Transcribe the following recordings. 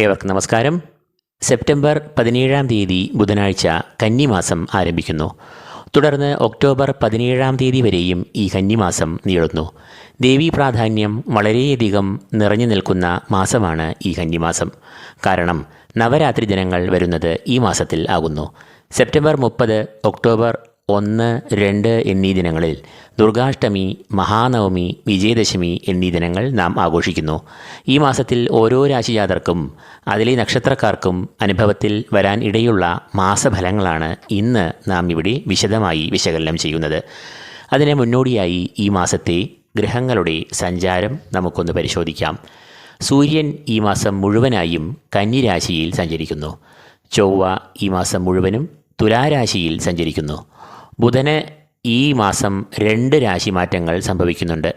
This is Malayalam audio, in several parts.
ഏവർക്കും നമസ്കാരം? സെപ്റ്റംബർ പതിനേഴാം തീയതി ബുധനാഴ്ച കന്നിമാസം ആരംഭിക്കുന്നു. തുടർന്ന് ഒക്ടോബർ പതിനേഴാം തീയതി വരെയും ഈ കന്നിമാസം നീളുന്നു. ദേവീ പ്രാധാന്യം വളരെയധികം നിറഞ്ഞു നിൽക്കുന്ന മാസമാണ് ഈ കന്നിമാസം. കാരണം നവരാത്രി ദിനങ്ങൾ വരുന്നത് ഈ മാസത്തിൽ ആകുന്നു. സെപ്റ്റംബർ മുപ്പത് ഒക്ടോബർ ഒന്ന് രണ്ട് എന്നീ ദിനങ്ങളിൽ ദുർഗാഷ്ടമി മഹാനവമി വിജയദശമി എന്നീ ദിനങ്ങൾ നാം ആഘോഷിക്കുന്നു. ഈ മാസത്തിൽ ഓരോ രാശിജാതർക്കും അതിലെ നക്ഷത്രക്കാർക്കും അനുഭവത്തിൽ വരാൻ ഇടയുള്ള മാസഫലങ്ങളാണ് ഇന്ന് നാം ഇവിടെ വിശദമായി വിശകലനം ചെയ്യുന്നത്. അതിന് മുന്നോടിയായി ഈ മാസത്തെ ഗ്രഹങ്ങളുടെ സഞ്ചാരം നമുക്കൊന്ന് പരിശോധിക്കാം. സൂര്യൻ ഈ മാസം മുഴുവനായും കന്നിരാശിയിൽ സഞ്ചരിക്കുന്നു. ചൊവ്വ ഈ മാസം മുഴുവനും തുലാരാശിയിൽ സഞ്ചരിക്കുന്നു. ബുധന് ഈ മാസം രണ്ട് രാശി മാറ്റങ്ങൾ സംഭവിക്കുന്നുണ്ട്.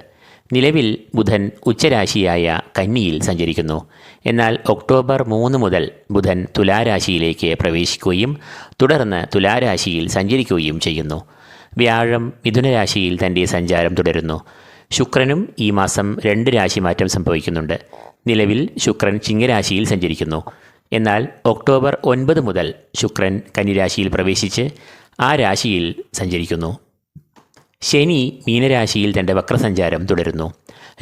നിലവിൽ ബുധൻ ഉച്ചരാശിയായ കന്നിയിൽ സഞ്ചരിക്കുന്നു. എന്നാൽ ഒക്ടോബർ മൂന്ന് മുതൽ ബുധൻ തുലാരാശിയിലേക്ക് പ്രവേശിക്കുകയും തുടർന്ന് തുലാരാശിയിൽ സഞ്ചരിക്കുകയും ചെയ്യുന്നു. വ്യാഴം മിഥുനരാശിയിൽ തന്റെ സഞ്ചാരം തുടരുന്നു. ശുക്രനും ഈ മാസം രണ്ട് രാശി മാറ്റം സംഭവിക്കുന്നുണ്ട്. നിലവിൽ ശുക്രൻ ചിങ്ങരാശിയിൽ സഞ്ചരിക്കുന്നു. എന്നാൽ ഒക്ടോബർ ഒൻപത് മുതൽ ശുക്രൻ കന്നിരാശിയിൽ പ്രവേശിച്ച് ആ രാശിയിൽ സഞ്ചരിക്കുന്നു. ശനി മീനരാശിയിൽ തന്റെ വക്രസഞ്ചാരം തുടരുന്നു.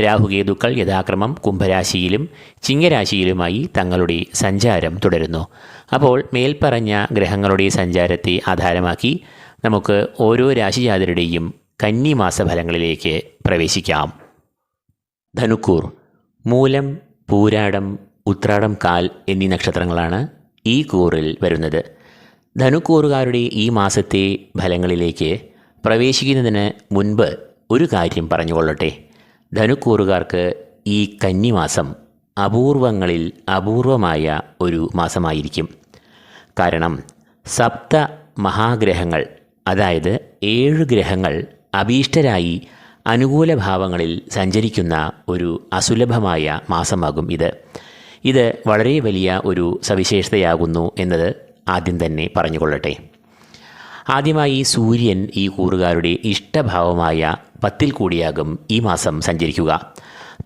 രാഹുകേതുക്കൾ യഥാക്രമം കുംഭരാശിയിലും ചിങ്ങരാശിയിലുമായി തങ്ങളുടെ സഞ്ചാരം തുടരുന്നു. അപ്പോൾ മേൽപ്പറഞ്ഞ ഗ്രഹങ്ങളുടെ സഞ്ചാരത്തെ ആധാരമാക്കി നമുക്ക് ഓരോ രാശിജാതരുടെയും കന്നിമാസ ഫലങ്ങളിലേക്ക് പ്രവേശിക്കാം. ധനുക്കൂർ മൂലം പൂരാടം ഉത്രാടം കാൽ എന്നീ നക്ഷത്രങ്ങളാണ് ഈ കൂറിൽ വരുന്നത്. ധനുക്കൂറുകാരുടെ ഈ മാസത്തെ ഫലങ്ങളിലേക്ക് പ്രവേശിക്കുന്നതിന് മുൻപ് ഒരു കാര്യം പറഞ്ഞുകൊള്ളട്ടെ. ധനുക്കൂറുകാർക്ക് ഈ കന്നിമാസം അപൂർവങ്ങളിൽ അപൂർവമായ ഒരു മാസമായിരിക്കും. കാരണം സപ്ത മഹാഗ്രഹങ്ങൾ അതായത് ഏഴ് ഗ്രഹങ്ങൾ അഭീഷ്ടരായി അനുകൂല ഭാവങ്ങളിൽ സഞ്ചരിക്കുന്ന ഒരു അസുലഭമായ മാസമാകും ഇത്. ഇത് വളരെ വലിയ ഒരു സവിശേഷതയാകുന്നു എന്നത് ആദ്യം തന്നെ പറഞ്ഞുകൊള്ളട്ടെ. ആദ്യമായി സൂര്യൻ ഈ കൂറുകാരുടെ ഇഷ്ടഭാവമായ പത്തിൽ കൂടിയാകും ഈ മാസം സഞ്ചരിക്കുക.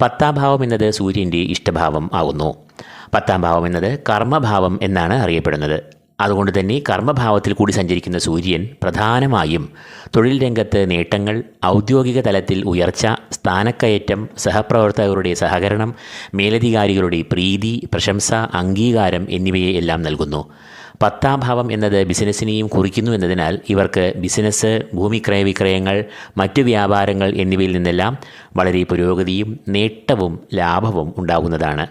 പത്താം ഭാവം എന്നത് സൂര്യന്റെ ഇഷ്ടഭാവം ആകുന്നു. പത്താം ഭാവം എന്നത് കർമ്മഭാവം എന്നാണ് അറിയപ്പെടുന്നത്. അതുകൊണ്ട് തന്നെ കർമ്മഭാവത്തിൽ കൂടി സഞ്ചരിക്കുന്ന സൂര്യൻ പ്രധാനമായും തൊഴിൽ രംഗത്ത് നേട്ടങ്ങൾ ഔദ്യോഗിക തലത്തിൽ ഉയർച്ച സ്ഥാനക്കയറ്റം സഹപ്രവർത്തകരുടെ സഹകരണം മേലധികാരികളുടെ പ്രീതി പ്രശംസ അംഗീകാരം എന്നിവയെ എല്ലാം നൽകുന്നു. പത്താം ഭാവം എന്നത് ബിസിനസ്സിനെയും കുറിക്കുന്നു എന്നതിനാൽ ഇവർക്ക് ബിസിനസ് ഭൂമി ക്രയവിക്രയങ്ങൾ മറ്റു വ്യാപാരങ്ങൾ എന്നിവയിൽ നിന്നെല്ലാം വളരെ പുരോഗതിയും നേട്ടവും ലാഭവും ഉണ്ടാകുന്നതാണ്.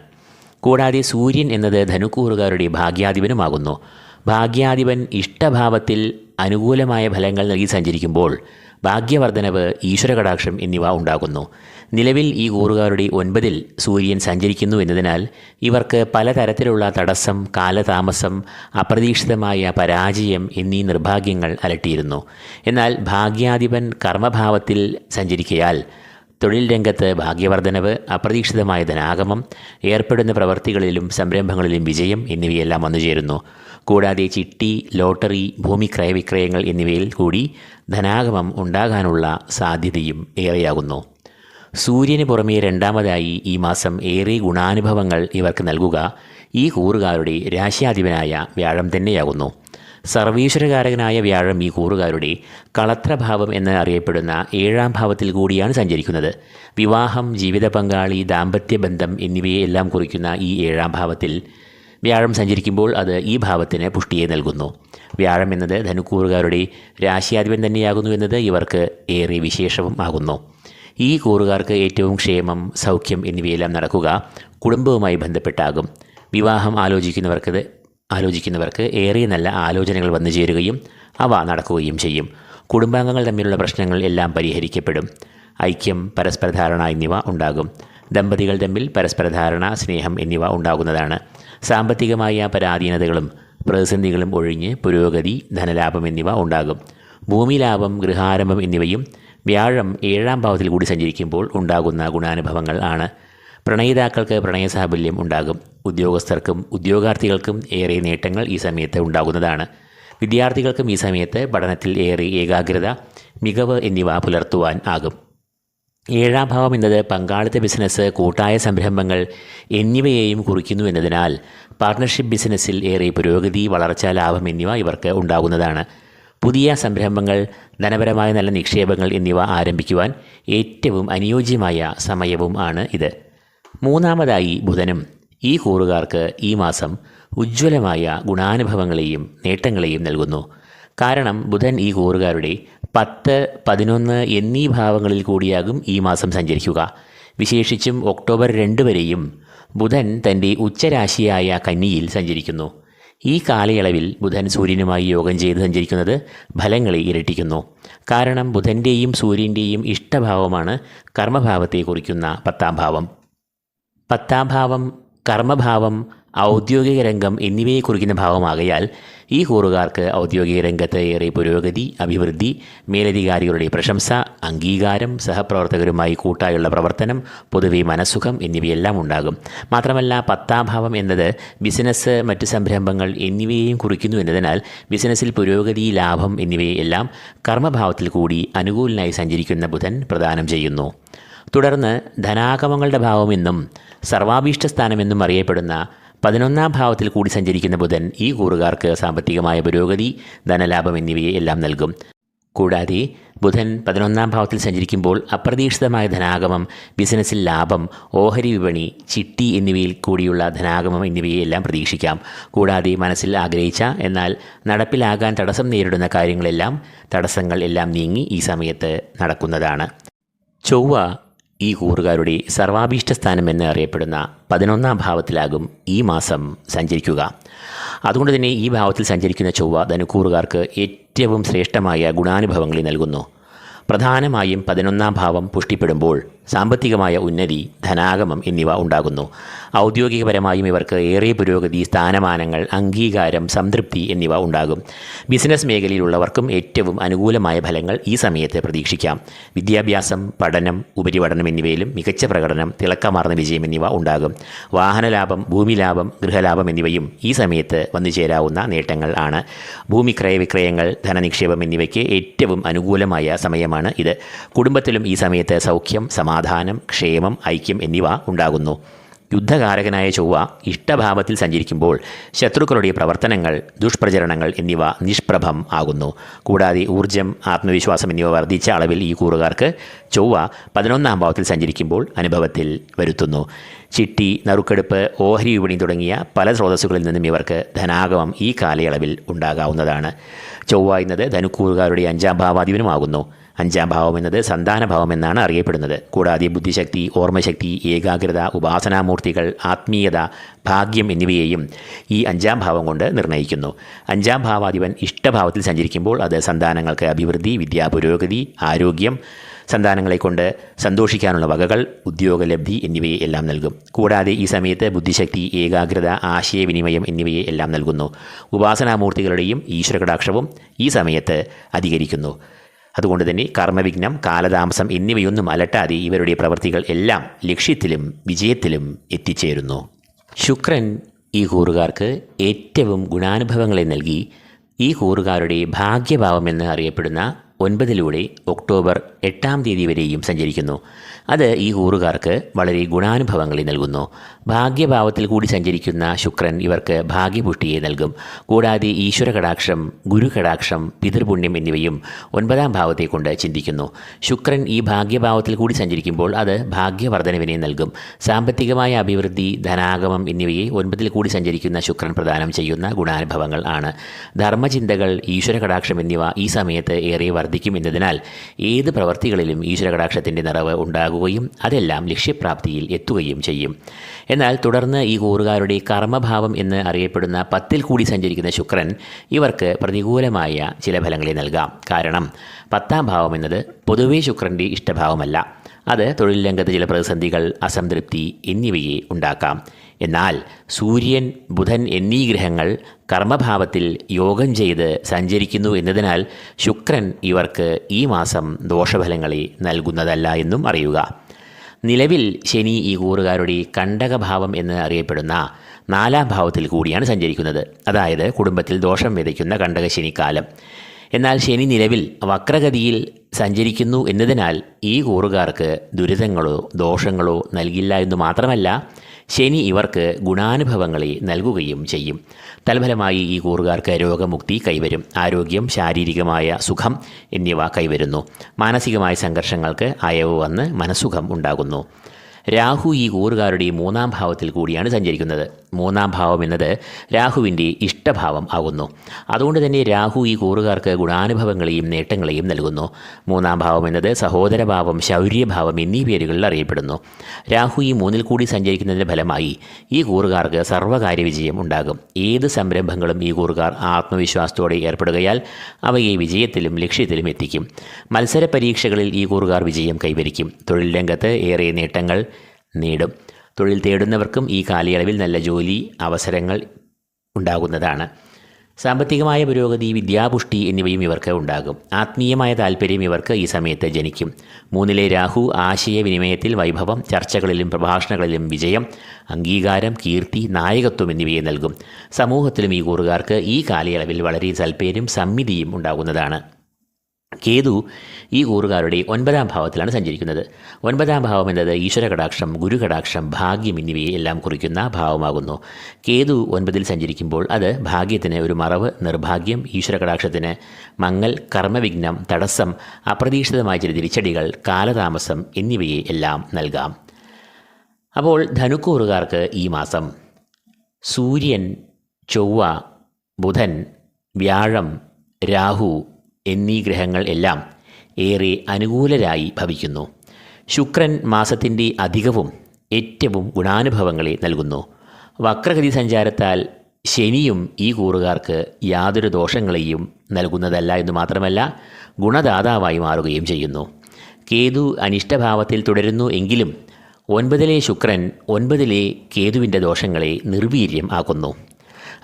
കൂടാതെ സൂര്യൻ എന്നത് ധനുക്കൂറുകാരുടെ ഭാഗ്യാധിപനുമാകുന്നു. ഭാഗ്യാധിപൻ ഇഷ്ടഭാവത്തിൽ അനുകൂലമായ ഫലങ്ങൾ നൽകി സഞ്ചരിക്കുമ്പോൾ ഭാഗ്യവർദ്ധനവ് ഈശ്വരകടാക്ഷം എന്നിവ ഉണ്ടാകുന്നു. നിലവിൽ ഈ കൂറുകാരുടെ ഒൻപതിൽ സൂര്യൻ സഞ്ചരിക്കുന്നു എന്നതിനാൽ ഇവർക്ക് പലതരത്തിലുള്ള തടസ്സം കാലതാമസം അപ്രതീക്ഷിതമായ പരാജയം എന്നീ നിർഭാഗ്യങ്ങൾ അലട്ടിയിരുന്നു. എന്നാൽ ഭാഗ്യാധിപൻ കർമ്മഭാവത്തിൽ സഞ്ചരിക്കയാൽ തൊഴിൽ രംഗത്ത് ഭാഗ്യവർദ്ധനവ് അപ്രതീക്ഷിതമായ ധനാഗമം ഏർപ്പെടുന്ന പ്രവർത്തികളിലും സംരംഭങ്ങളിലും വിജയം എന്നിവയെല്ലാം വന്നുചേരുന്നു. കൂടാതെ ചിട്ടി ലോട്ടറി ഭൂമി ക്രയവിക്രയങ്ങൾ എന്നിവയിൽ കൂടി ധനാഗമം ഉണ്ടാകാനുള്ള സാധ്യതയും ഏറെയാകുന്നു. സൂര്യന് പുറമേ രണ്ടാമതായി ഈ മാസം ഏറെ ഗുണാനുഭവങ്ങൾ ഇവർക്ക് നൽകുക ഈ കൂറുകാരുടെ രാശ്യാധിപനായ വ്യാഴം തന്നെയാകുന്നു. സർവീശ്വരകാരകനായ വ്യാഴം ഈ കൂറുകാരുടെ കളത്രഭാവം എന്ന് അറിയപ്പെടുന്ന ഏഴാം ഭാവത്തിൽ കൂടിയാണ് സഞ്ചരിക്കുന്നത്. വിവാഹം ജീവിത പങ്കാളി ദാമ്പത്യ ബന്ധം എന്നിവയെല്ലാം കുറിക്കുന്ന ഈ ഏഴാം ഭാവത്തിൽ വ്യാഴം സഞ്ചരിക്കുമ്പോൾ അത് ഈ ഭാവത്തിന് പുഷ്ടിയെ നൽകുന്നു. വ്യാഴം എന്നത് ധനുക്കൂറുകാരുടെ രാശിയാധിപൻ തന്നെയാകുന്നു എന്നത് ഇവർക്ക് ഏറെ വിശേഷവും ആകുന്നു. ഈ കൂറുകാർക്ക് ഏറ്റവും ക്ഷേമം സൗഖ്യം എന്നിവയെല്ലാം നടക്കുക കുടുംബവുമായി ബന്ധപ്പെട്ടാകും. വിവാഹം ആലോചിക്കുന്നവർക്കത് ആലോചിക്കുന്നവർക്ക് ഏറെ നല്ല ആലോചനകൾ വന്നു ചേരുകയും അവ നടക്കുകയും ചെയ്യും. കുടുംബാംഗങ്ങൾ തമ്മിലുള്ള പ്രശ്നങ്ങൾ എല്ലാം പരിഹരിക്കപ്പെടും. ഐക്യം പരസ്പര ധാരണ എന്നിവ ഉണ്ടാകും. ദമ്പതികൾ തമ്മിൽ പരസ്പര ധാരണ സ്നേഹം എന്നിവ ഉണ്ടാകുന്നതാണ്. സാമ്പത്തികമായ പരാധീനതകളും പ്രതിസന്ധികളും ഒഴിഞ്ഞ് പുരോഗതി ധനലാഭം എന്നിവ ഉണ്ടാകും. ഭൂമി ലാഭം ഗൃഹാരംഭം എന്നിവയും വ്യാഴം ഏഴാം ഭാവത്തിൽ കൂടി സഞ്ചരിക്കുമ്പോൾ ഉണ്ടാകുന്ന ഗുണാനുഭവങ്ങൾ ആണ്. പ്രണയിതാക്കൾക്ക് പ്രണയസാഫല്യം ഉണ്ടാകും. ഉദ്യോഗസ്ഥർക്കും ഉദ്യോഗാർത്ഥികൾക്കും ഏറെ നേട്ടങ്ങൾ ഈ സമയത്ത് ഉണ്ടാകുന്നതാണ്. വിദ്യാർത്ഥികൾക്കും ഈ സമയത്ത് പഠനത്തിൽ ഏറെ ഏകാഗ്രത മികവ് എന്നിവ പുലർത്തുവാൻ ആകും. ഏഴാം ഭാവം എന്നത് പങ്കാളിത്ത ബിസിനസ് കൂട്ടായ സംരംഭങ്ങൾ എന്നിവയെയും കുറിക്കുന്നു എന്നതിനാൽ പാർട്ട്ണർഷിപ്പ് ബിസിനസ്സിൽ ഏറെ പുരോഗതി വളർച്ച ലാഭം എന്നിവ ഇവർക്ക് ഉണ്ടാകുന്നതാണ്. പുതിയ സംരംഭങ്ങൾ ധനപരമായ നല്ല നിക്ഷേപങ്ങൾ എന്നിവ ആരംഭിക്കുവാൻ ഏറ്റവും അനുയോജ്യമായ സമയവും ആണ് ഇത്. മൂന്നാമതായി ബുധനും. ഈ കൂറുകാർക്ക് ഈ മാസം ഉജ്ജ്വലമായ ഗുണാനുഭവങ്ങളെയും നേട്ടങ്ങളെയും നൽകുന്നു. കാരണം ബുധൻ ഈ കൂറുകാരുടെ പത്ത് പതിനൊന്ന് എന്നീ ഭാവങ്ങളിൽ കൂടിയാകും ഈ മാസം സഞ്ചരിക്കുക. വിശേഷിച്ചും ഒക്ടോബർ രണ്ട് വരെയും ബുധൻ തന്റെ ഉച്ചരാശിയായ കന്നിയിൽ സഞ്ചരിക്കുന്നു. ഈ കാലയളവിൽ ബുധൻ സൂര്യനുമായി യോഗം ചെയ്ത് സഞ്ചരിക്കുന്നത് ഫലങ്ങളെ ഇരട്ടിക്കുന്നു. കാരണം ബുധന്റെയും സൂര്യന്റെയും ഇഷ്ടഭാവമാണ് കർമ്മഭാവത്തെ കുറിക്കുന്ന പത്താം ഭാവം. പത്താം ഭാവം കർമ്മഭാവം ഔദ്യോഗിക രംഗം എന്നിവയെ കുറിക്കുന്ന ഭാവമാകയാൽ ഈ കൂറുകാർക്ക് ഔദ്യോഗിക രംഗത്ത് ഏറെ പുരോഗതി അഭിവൃദ്ധി മേലധികാരികളുടെ പ്രശംസ അംഗീകാരം സഹപ്രവർത്തകരുമായി കൂട്ടായുള്ള പ്രവർത്തനം പൊതുവെ മനസ്സുഖം എന്നിവയെല്ലാം ഉണ്ടാകും. മാത്രമല്ല പത്താം ഭാവം എന്നത് ബിസിനസ് മറ്റ് സംരംഭങ്ങൾ എന്നിവയെയും കുറിക്കുന്നു എന്നതിനാൽ ബിസിനസ്സിൽ പുരോഗതി ലാഭം എന്നിവയെല്ലാം കർമ്മഭാവത്തിൽ കൂടി അനുകൂലനായി സഞ്ചരിക്കുന്ന ബുധൻ പ്രദാനം ചെയ്യുന്നു. തുടർന്ന് ധനാഗമങ്ങളുടെ ഭാവമെന്നും സർവാഭീഷ്ട സ്ഥാനമെന്നും അറിയപ്പെടുന്ന പതിനൊന്നാം ഭാവത്തിൽ കൂടി സഞ്ചരിക്കുന്ന ബുധൻ ഈ കൂറുകാർക്ക് സാമ്പത്തികമായ പുരോഗതി ധനലാഭം എന്നിവയെ എല്ലാം നൽകും. കൂടാതെ ബുധൻ പതിനൊന്നാം ഭാവത്തിൽ സഞ്ചരിക്കുമ്പോൾ അപ്രതീക്ഷിതമായ ധനാഗമം ബിസിനസ്സിൽ ലാഭം ഓഹരി വിപണി ചിട്ടി എന്നിവയിൽ കൂടിയുള്ള ധനാഗമം എന്നിവയെ എല്ലാം പ്രതീക്ഷിക്കാം. കൂടാതെ മനസ്സിൽ ആഗ്രഹിച്ച എന്നാൽ നടപ്പിലാകാൻ തടസ്സം നേരിടുന്ന കാര്യങ്ങളെല്ലാം തടസ്സങ്ങൾ എല്ലാം നീങ്ങി ഈ സമയത്ത് നടക്കുന്നതാണ്. ചൊവ്വ ഈ കൂറുകാരുടെ സർവാഭീഷ്ട സ്ഥാനം എന്ന് അറിയപ്പെടുന്ന പതിനൊന്നാം ഭാവത്തിലാകും ഈ മാസം സഞ്ചരിക്കുക. അതുകൊണ്ട് തന്നെ ഈ ഭാവത്തിൽ സഞ്ചരിക്കുന്ന ചൊവ്വ ധനുക്കൂറുകാർക്ക് ഏറ്റവും ശ്രേഷ്ഠമായ ഗുണാനുഭവങ്ങളെ നൽകുന്നു. പ്രധാനമായും പതിനൊന്നാം ഭാവം പുഷ്ടിപ്പെടുമ്പോൾ സാമ്പത്തികമായ ഉന്നതി ധനാഗമം എന്നിവ ഉണ്ടാകുന്നു. ഔദ്യോഗികപരമായും ഇവർക്ക് ഏറെ പുരോഗതി സ്ഥാനമാനങ്ങൾ അംഗീകാരം സംതൃപ്തി എന്നിവ ഉണ്ടാകും. ബിസിനസ് മേഖലയിലുള്ളവർക്കും ഏറ്റവും അനുകൂലമായ ഫലങ്ങൾ ഈ സമയത്ത് പ്രതീക്ഷിക്കാം. വിദ്യാഭ്യാസം പഠനം ഉപരിപഠനം എന്നിവയിലും മികച്ച പ്രകടനം തിളക്കമാർന്ന വിജയം എന്നിവ ഉണ്ടാകും. വാഹനലാഭം ഭൂമിലാഭം ഗൃഹലാഭം എന്നിവയും ഈ സമയത്ത് വന്നു ചേരാവുന്ന നേട്ടങ്ങൾ ആണ്. ഭൂമി ക്രയവിക്രയങ്ങൾ ധനനിക്ഷേപം എന്നിവയ്ക്ക് ഏറ്റവും അനുകൂലമായ സമയമാണ് ഇത്. കുടുംബത്തിലും ഈ സമയത്ത് സൗഖ്യം സമാധാനം ക്ഷേമം ഐക്യം എന്നിവ ഉണ്ടാകുന്നു. യുദ്ധകാരകനായ ചൊവ്വ ഇഷ്ടഭാവത്തിൽ സഞ്ചരിക്കുമ്പോൾ ശത്രുക്കളുടെ പ്രവർത്തനങ്ങൾ ദുഷ്പ്രചരണങ്ങൾ എന്നിവ നിഷ്പ്രഭം ആകുന്നു. കൂടാതെ ഊർജം ആത്മവിശ്വാസം എന്നിവ വർദ്ധിച്ച അളവിൽ ഈ കൂറുകാർക്ക് ചൊവ്വ പതിനൊന്നാം ഭാവത്തിൽ സഞ്ചരിക്കുമ്പോൾ അനുഭവത്തിൽ വരുത്തുന്നു. ചിട്ടി നറുക്കെടുപ്പ് ഓഹരി വിപണി തുടങ്ങിയ പല സ്രോതസ്സുകളിൽ നിന്നും ഇവർക്ക് ധനാഗമം ഈ കാലയളവിൽ ഉണ്ടാകാവുന്നതാണ്. ചൊവ്വ എന്നത് ധനുക്കൂറുകാരുടെ അഞ്ചാം ഭാവാധിപനുമാകുന്നു. അഞ്ചാം ഭാവം എന്നത് സന്താനഭാവം എന്നാണ് അറിയപ്പെടുന്നത്. കൂടാതെ ബുദ്ധിശക്തി ഓർമ്മശക്തി ഏകാഗ്രത ഉപാസനാമൂർത്തികൾ ആത്മീയത ഭാഗ്യം എന്നിവയെയും ഈ അഞ്ചാം ഭാവം കൊണ്ട് നിർണയിക്കുന്നു അഞ്ചാം ഭാവാധിപൻ ഇഷ്ടഭാവത്തിൽ സഞ്ചരിക്കുമ്പോൾ അത് സന്താനങ്ങൾക്ക് അഭിവൃദ്ധി വിദ്യാ പുരോഗതി ആരോഗ്യം സന്താനങ്ങളെ കൊണ്ട് സന്തോഷിക്കാനുള്ള വകകൾ ഉദ്യോഗലബ്ധി എന്നിവയെ എല്ലാം നൽകും. കൂടാതെ ഈ സമയത്ത് ബുദ്ധിശക്തി ഏകാഗ്രത ആശയവിനിമയം എന്നിവയെ എല്ലാം നൽകുന്നു. ഉപാസനാമൂർത്തികളുടെയും ഈശ്വരകടാക്ഷവും ഈ സമയത്ത് അധികരിക്കുന്നു. അതുകൊണ്ട് തന്നെ കർമ്മവിഘ്നം കാലതാമസം എന്നിവയൊന്നും അലട്ടാതെ ഇവരുടെ പ്രവൃത്തികൾ എല്ലാം ലക്ഷ്യത്തിലും വിജയത്തിലും എത്തിച്ചേരുന്നു. ശുക്രൻ ഈ കൂറുകാർക്ക് ഏറ്റവും ഗുണാനുഭവങ്ങളെ നൽകി. ഈ കൂറുകാരുടെ ഭാഗ്യഭാവമെന്ന് അറിയപ്പെടുന്ന ഒൻപതിലൂടെ ഒക്ടോബർ എട്ടാം തീയതി വരെയും സഞ്ചരിക്കുന്നു. അത് ഈ കൂറുകാർക്ക് വളരെ ഗുണാനുഭവങ്ങളെ നൽകുന്നു. ഭാഗ്യഭാവത്തിൽ കൂടി സഞ്ചരിക്കുന്ന ശുക്രൻ ഇവർക്ക് ഭാഗ്യപുഷ്ടിയെ നൽകും. കൂടാതെ ഈശ്വര കടാക്ഷം ഗുരു കടാക്ഷം പിതൃപുണ്യം എന്നിവയും ഒൻപതാം ഭാവത്തെ കൊണ്ട് ചിന്തിക്കുന്നു. ശുക്രൻ ഈ ഭാഗ്യഭാവത്തിൽ കൂടി സഞ്ചരിക്കുമ്പോൾ അത് ഭാഗ്യവർദ്ധനവിനെ നൽകും. സാമ്പത്തികമായ അഭിവൃദ്ധി ധനാഗമം എന്നിവയെ ഒൻപതിൽ കൂടി സഞ്ചരിക്കുന്ന ശുക്രൻ പ്രദാനം ചെയ്യുന്ന ഗുണാനുഭവങ്ങൾ ആണ്. ധർമ്മചിന്തകൾ ഈശ്വര കടാക്ഷം എന്നിവ ഈ സമയത്ത് ഏറെ വർദ്ധിക്കും എന്നതിനാൽ ഏത് പ്രവർത്തികളിലും ഈശ്വര കടാക്ഷത്തിന്റെ നിറവ് ഉണ്ടാകുകയും അതെല്ലാം ലക്ഷ്യപ്രാപ്തിയിൽ എത്തുകയും ചെയ്യും. എന്നാൽ തുടർന്ന് ഈ കൂറുകാരുടെ കർമ്മഭാവം എന്ന് അറിയപ്പെടുന്ന പത്തിൽ കൂടി സഞ്ചരിക്കുന്ന ശുക്രൻ ഇവർക്ക് പ്രതികൂലമായ ചില ഫലങ്ങളെ നൽകാം. കാരണം പത്താം ഭാവം എന്നത് പൊതുവേ ശുക്രന്റെ ഇഷ്ടഭാവമല്ല. അത് തൊഴിൽ രംഗത്ത് ചില പ്രതിസന്ധികൾ അസംതൃപ്തി എന്നിവയെ ഉണ്ടാക്കാം. എന്നാൽ സൂര്യൻ ബുധൻ എന്നീ ഗ്രഹങ്ങൾ കർമ്മഭാവത്തിൽ യോഗം ചെയ്ത് സഞ്ചരിക്കുന്നു എന്നതിനാൽ ശുക്രൻ ഇവർക്ക് ഈ മാസം ദോഷഫലങ്ങളെ നൽകുന്നതല്ല എന്നും അറിയുക. നിലവിൽ ശനി ഈ കൂറുകാരുടെ കണ്ടകഭാവം എന്ന് അറിയപ്പെടുന്ന നാലാം ഭാവത്തിൽ കൂടിയാണ് സഞ്ചരിക്കുന്നത്. അതായത് കുടുംബത്തിൽ ദോഷം വിതയ്ക്കുന്ന കണ്ടക ശനിക്കാലം എന്നാൽ ശനി നിലവിൽ വക്രഗതിയിൽ സഞ്ചരിക്കുന്നു എന്നതിനാൽ ഈ കൂറുകാർക്ക് ദുരിതങ്ങളോ ദോഷങ്ങളോ നൽകില്ല എന്ന് മാത്രമല്ല ശനി ഇവർക്ക് ഗുണാനുഭവങ്ങളെ നൽകുകയും ചെയ്യും. തൽഫലമായി ഈ കൂറുകാർക്ക് രോഗമുക്തി കൈവരും. ആരോഗ്യം ശാരീരികമായ സുഖം എന്നിവ കൈവരുന്നു. മാനസികമായ സംഘർഷങ്ങൾക്ക് അയവ് വന്ന് മനസ്സുഖം ഉണ്ടാകുന്നു. രാഹു ഈ കൂറുകാരുടെ മൂന്നാം ഭാവത്തിൽ കൂടിയാണ് സഞ്ചരിക്കുന്നത്. മൂന്നാം ഭാവം എന്നത് രാഹുവിന്റെ ഇഷ്ടഭാവം ആകുന്നു. അതുകൊണ്ട് തന്നെ രാഹു ഈ കൂറുകാർക്ക് ഗുണാനുഭവങ്ങളെയും നേട്ടങ്ങളെയും നൽകുന്നു. മൂന്നാം ഭാവം എന്നത് സഹോദരഭാവം ശൗര്യഭാവം എന്നീ പേരുകളിൽ അറിയപ്പെടുന്നു. രാഹു ഈ മൂന്നിൽ കൂടി സഞ്ചരിക്കുന്നതിന്റെ ഫലമായി ഈ കൂറുകാർക്ക് സർവകാര്യ വിജയം ഉണ്ടാകും. ഏത് സംരംഭങ്ങളും ഈ കൂറുകാർ ആത്മവിശ്വാസത്തോടെ ഏർപ്പെടുകയാൽ അവയെ വിജയത്തിലും ലക്ഷ്യത്തിലും എത്തിക്കും. മത്സര പരീക്ഷകളിൽ ഈ കൂറുകാർ വിജയം കൈവരിക്കും. തൊഴിൽ രംഗത്ത് ഏറെ നേട്ടങ്ങൾ നേടും. തൊഴിൽ തേടുന്നവർക്കും ഈ കാലയളവിൽ നല്ല ജോലി അവസരങ്ങൾ ഉണ്ടാകുന്നതാണ്. സാമ്പത്തികമായ പുരോഗതി വിദ്യാപുഷ്ടി എന്നിവയും ഇവർക്ക് ഉണ്ടാകും. ആത്മീയമായ താല്പര്യം ഇവർക്ക് ഈ സമയത്ത് ജനിക്കും. മൂന്നിലെ രാഹു ആശയവിനിമയത്തിൽ വൈഭവം ചർച്ചകളിലും പ്രഭാഷണങ്ങളിലും വിജയം അംഗീകാരം കീർത്തി നായകത്വം എന്നിവയെ നൽകും. സമൂഹത്തിലും ഈ കൂറുകാർക്ക് ഈ കാലയളവിൽ വളരെ സൽപ്പേരും സമ്മിതിയും ഉണ്ടാകുന്നതാണ്. കേതു ഈ കൂറുകാരുടെ ഒൻപതാം ഭാവത്തിലാണ് സഞ്ചരിക്കുന്നത്. ഒൻപതാം ഭാവം എന്നത് കടാക്ഷം ഗുരുകടാക്ഷം ഭാഗ്യം എന്നിവയെ എല്ലാം കുറിക്കുന്ന ഭാവമാകുന്നു. കേതു ഒൻപതിൽ സഞ്ചരിക്കുമ്പോൾ അത് ഭാഗ്യത്തിന് ഒരു മറവ് നിർഭാഗ്യം ഈശ്വര കടാക്ഷത്തിന് മങ്ങൽ കർമ്മവിഘ്നം തടസ്സം അപ്രതീക്ഷിതമായ ചില തിരിച്ചടികൾ കാലതാമസം എന്നിവയെ എല്ലാം നൽകാം. അപ്പോൾ ധനുക്കൂറുകാർക്ക് ഈ മാസം സൂര്യൻ ചൊവ്വ ബുധൻ വ്യാഴം രാഹു എന്നീ ഗ്രഹങ്ങൾ എല്ലാം ഏറെ അനുകൂലരായി ഭവിക്കുന്നു. ശുക്രൻ മാസത്തിന്റെ അധികവും ഏറ്റവും ഗുണാനുഭവങ്ങളെ നൽകുന്നു. വക്രഗതി സഞ്ചാരത്താൽ ശനിയും ഈ കൂറുകാർക്ക് യാതൊരു ദോഷങ്ങളെയും നൽകുന്നതല്ല എന്ന് മാത്രമല്ല ഗുണദാതാവായി മാറുകയും ചെയ്യുന്നു. കേതു അനിഷ്ടഭാവത്തിൽ തുടരുന്നു എങ്കിലും ഒൻപതിലെ ശുക്രൻ ഒൻപതിലെ കേതുവിന്റെ ദോഷങ്ങളെ നിർവീര്യം ആക്കുന്നു.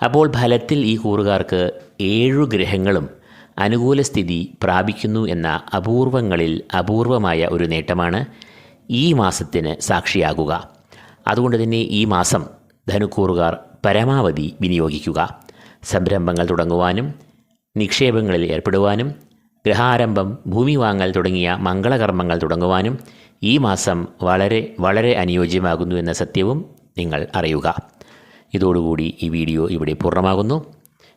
അപ്പോൾ ഫലത്തിൽ ഈ കൂറുകാർക്ക് ഏഴു ഗ്രഹങ്ങളും അനുകൂല സ്ഥിതി പ്രാപിക്കുന്നു എന്ന അപൂർവങ്ങളിൽ അപൂർവമായ ഒരു നേട്ടമാണ് ഈ മാസത്തിന് സാക്ഷിയാകുക. അതുകൊണ്ട് തന്നെ ഈ മാസം ധനുക്കൂറുകാർ പരമാവധി വിനിയോഗിക്കുക. സംരംഭങ്ങൾ തുടങ്ങുവാനും നിക്ഷേപങ്ങളിൽ ഏർപ്പെടുവാനും ഗ്രഹാരംഭം ഭൂമി വാങ്ങൽ തുടങ്ങിയ മംഗളകർമ്മങ്ങൾ തുടങ്ങുവാനും ഈ മാസം വളരെ വളരെ അനുയോജ്യമാകുന്നു എന്ന സത്യവും നിങ്ങൾ അറിയുക. ഇതോടുകൂടി ഈ വീഡിയോ ഇവിടെ പൂർണമാകുന്നു.